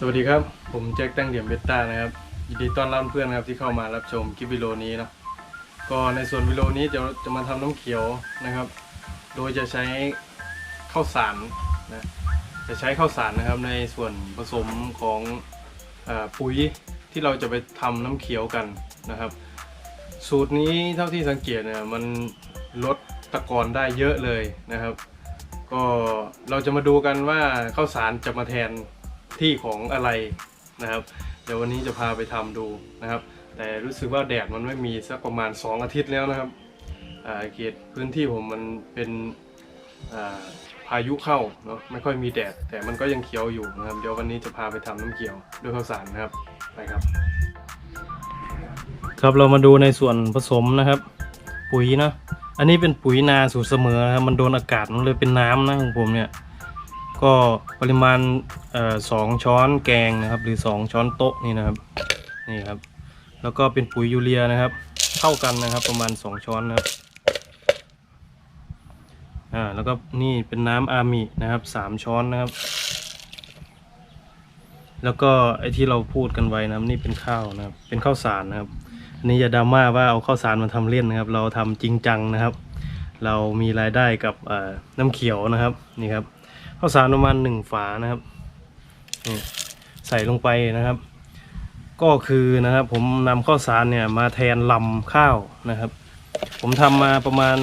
สวัสดีครับ ผมแจ็คตั้งเดี่ยมเบต้านะครับยินดีต้อนรับเพื่อนนะครับที่เข้ามารับชมคลิปวิดีโอนี้เนาะก็ในส่วนวิดีโอนี้จะจะมาทำน้ำเขียวนะครับ โดยจะใช้ข้าวสารนะจะใช้ข้าวสารนะครับในส่วนผสมของอปุ๋ยที่เราจะไปทำน้ำเขียวกันนะครับ สูตรนี้เท่าที่สังเกตเนี่ยมันลดตะกอนได้เยอะเลยนะครับ ก็เราจะมาดูกันว่าข้าวสารจะมาแทน ที่ของอะไรนะครับ เดี๋ยววันนี้จะพาไปทำดูนะครับ แต่รู้สึกว่าแดดมันไม่มีสักประมาณ 2 อาทิตย์แล้วนะครับอาเขตพื้นที่ผมมันเป็นพายุเข้าเนาะไม่ค่อยมีแดด แต่มันก็ยังเขียวอยู่นะครับ เดี๋ยววันนี้จะพาไปทำน้ำเขียวด้วยข้าวสารนะครับไปครับ ครับเรามาดูในส่วนผสมนะครับ ปุ๋ยเนาะอันนี้เป็นปุ๋ยนาสูตรเสมอนะครับมันโดนอากาศมันเลยเป็นน้ำนะของผมเนี่ย ก็ปริมาณสองช้อนแกงนะครับ หรือสองช้อนโต๊ะนี่นะครับนี่ครับ แล้วก็เป็นปุ๋ยยูเรียนะครับ เท่ากันนะครับประมาณสองช้อนนะครับอ่าแล้วก็นี่เป็นน้ำอามินะครับสามช้อนนะครับ แล้วก็ไอ้ที่เราพูดกันไว้นะครับนี่เป็นข้าวนะครับ เป็นข้าวสารนะครับอันนี้อย่าดราม่าว่าเอาข้าวสารมาทำเล่นนะครับ เราทำจริงจังนะครับ เรามีรายได้กับน้ำเขียวนะครับนี่ครับ ข้าวสารประมาณหนึ่งฝานะครับใส่ลงไปนะครับ ก็คือนะครับ ผมนำข้าวสารเนี่ยมาแทนลำข้าวนะครับ ผมทำมาประมาณ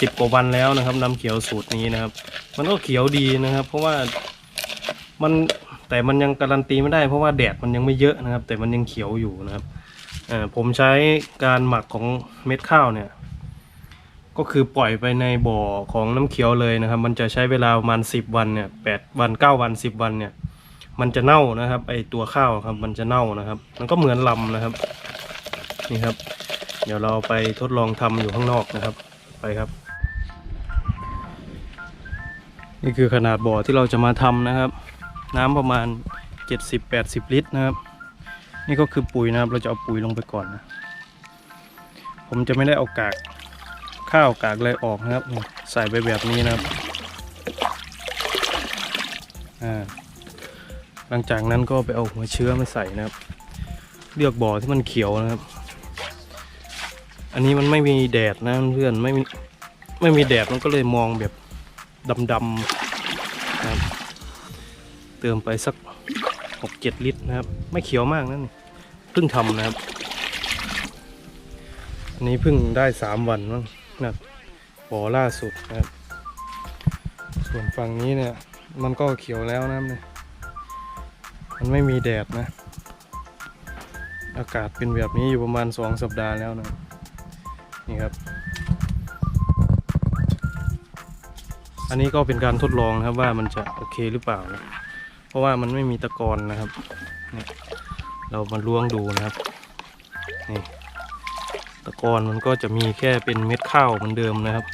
สิบกว่าวันแล้วนะครับน้ำเขียวสูตรนี้นะครับ มันก็เขียวดีนะครับ เพราะว่ามันแต่มันยังการันตีไม่ได้เพราะว่าแดดมันยังไม่เยอะนะครับ แต่มันยังเขียวอยู่นะครับผมใช้การหมักของเม็ดข้าวเนี่ย ก็คือปล่อยไปในบ่อของน้ำเขียวเลยนะครับ มันจะใช้เวลาประมาณสิบวันเนี่ยแปดวันเก้าวันสิบวันเนี่ย มันจะเน่านะครับ ไอตัวข้าวครับ มันจะเน่านะครับ มันก็เหมือนลำนะครับ นี่ครับ เดี๋ยวเราไปทดลองทำอยู่ข้างนอกนะครับ ไปครับ นี่คือขนาดบ่อที่เราจะมาทำนะครับ น้ำประมาณ 70-80 ลิตรนะครับ นี่ก็คือปุ๋ยนะครับ เราจะเอาปุ๋ยลงไปก่อนนะ ผมจะไม่ได้เอากาก ข้าวกากอะไรออกนะครับ ใส่ไปแบบนี้นะครับหลังจากนั้นก็ไปเอาหัวเชื้อมาใส่นะครับ เลือกบ่อที่มันเขียวนะครับ อันนี้มันไม่มีแดดนะเพื่อนไม่มีไม่มีแดดมันก็เลยมองแบบดำๆนะครับ เติมไปสักหกเจ็ดลิตรนะครับ ไม่เขียวมากนั่นนี่เพิ่งทำนะครับ อันนี้เพิ่งได้สามวันมั้ง นะบบ่อล่าสุดนะครับ ส่วนฝั่งนี้เนี่ย มันก็เขียวแล้วนะเนี่ยมันไม่มีแดดนะ อากาศเป็นแบบนี้อยู่ประมาณสองสัปดาห์แล้วนะนี่ครับ อันนี้ก็เป็นการทดลองนะครับว่ามันจะโอเคหรือเปล่านะเพราะว่ามันไม่มีตะกอนนะครับเนี่ยเรามาล้วงดูนะครับนี่ ตะกอนมันก็จะมีแค่เป็นเม็ดข้าวเหมือนเดิมนะครับ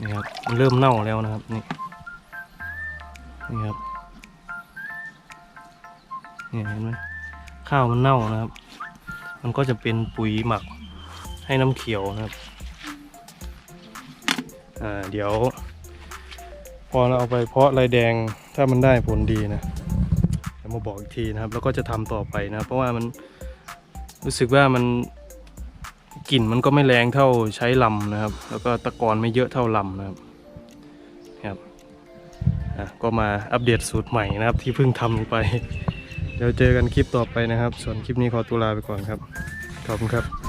นี่ครับมันเริ่มเน่าแล้วนะครับนี่นี่ครับนี่เห็นไหมข้าวมันเน่านะครับ มันก็จะเป็นปุ๋ยหมักให้น้ำเขียวนะครับอ่าเดี๋ยว พอเราเอาไปเพาะลายแดงถ้ามันได้ผลดีนะเดี๋ยวมาบอกอีกทีนะครับ แล้วก็จะทำต่อไปนะ เพราะว่ามันรู้สึกว่ามัน กลิ่นมันก็ไม่แรงเท่าใช้ลำนะครับ แล้วก็ตะกอนไม่เยอะเท่าลำนะครับครับอะก็มาอัปเดตสูตรใหม่นะครับ ที่เพิ่งทำลงไป เดี๋ยวเจอกันคลิปต่อไปนะครับ ส่วนคลิปนี้ขอตัวลาไปก่อนครับ ขอบคุณครับ